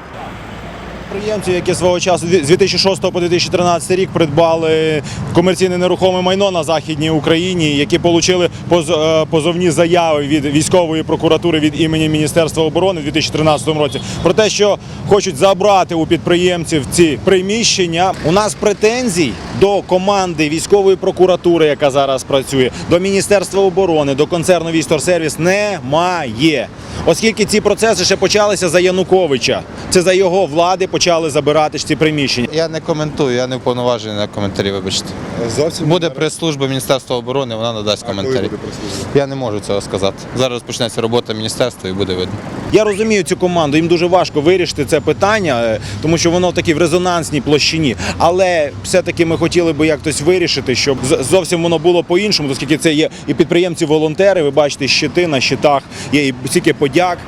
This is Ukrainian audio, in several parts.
Copy. Підприємці, які свого часу з 2006 по 2013 рік придбали комерційне нерухоме майно на західній Україні, які отримали позовні заяви від військової прокуратури від імені Міністерства оборони у 2013 році про те, що хочуть забрати у підприємців ці приміщення. У нас претензій до команди військової прокуратури, яка зараз працює, до Міністерства оборони, до концерну Вісторсервіс немає. Оскільки ці процеси ще почалися за Януковича, це за його влади почали забирати ж ці приміщення. Я не коментую, я не вповноважений на коментарі, вибачте. Зовсім Буде прес-служба Міністерства оборони, вона надасть коментарі. Я не можу цього сказати. Зараз почнеться робота міністерства і буде видно. Я розумію цю команду, їм дуже важко вирішити це питання, е, тому що воно таке в резонансній площині. Але все-таки ми хотіли би якось вирішити, щоб зовсім воно було по-іншому, оскільки це є і підприємці-волонтери. Ви бачите, щити на щитах, є і стільки подяк.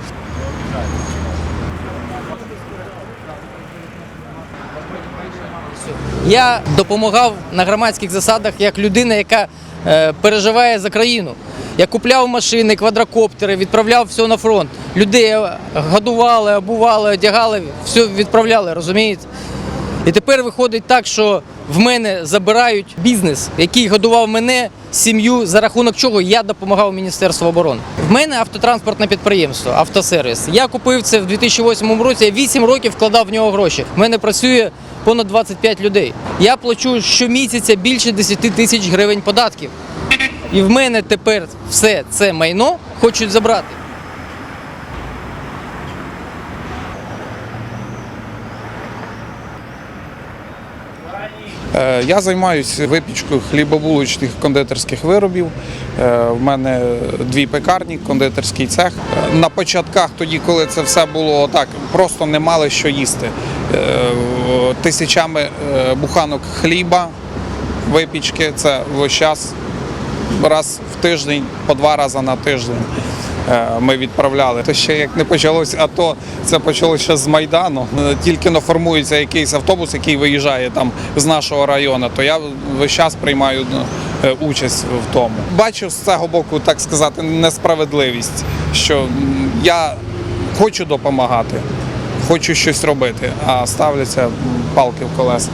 Я допомагав на громадських засадах як людина, яка е, переживає за країну. Я купляв машини, квадрокоптери, відправляв все на фронт. Людей годували, обували, одягали, все відправляли, розумієте? І тепер виходить так, що в мене забирають бізнес, який годував мене, сім'ю, за рахунок чого я допомагав Міністерству оборони. В мене автотранспортне підприємство, автосервіс. Я купив це в 2008 році, я 8 років вкладав в нього гроші. В мене працює понад 25 людей. Я плачу щомісяця більше 10 тисяч гривень податків. І в мене тепер все це майно хочуть забрати. Е, Я займаюся випічкою хлібобулочних кондитерських виробів. Е, В мене дві пекарні, кондитерський цех. Е, На початках, тоді, коли це все було так, просто не мали що їсти. Тисячами е, буханок хліба, випічки, це весь час раз в тиждень, по два рази на тиждень. е, Ми відправляли. Це ще як не почалось, то це почалося з Майдану. Е, Тільки но формується якийсь автобус, який виїжджає там з нашого району, то я весь час приймаю ну, участь в тому. Бачу з цього боку, так сказати, несправедливість, що я хочу допомагати, хочу щось робити, а ставляться палки в колеса.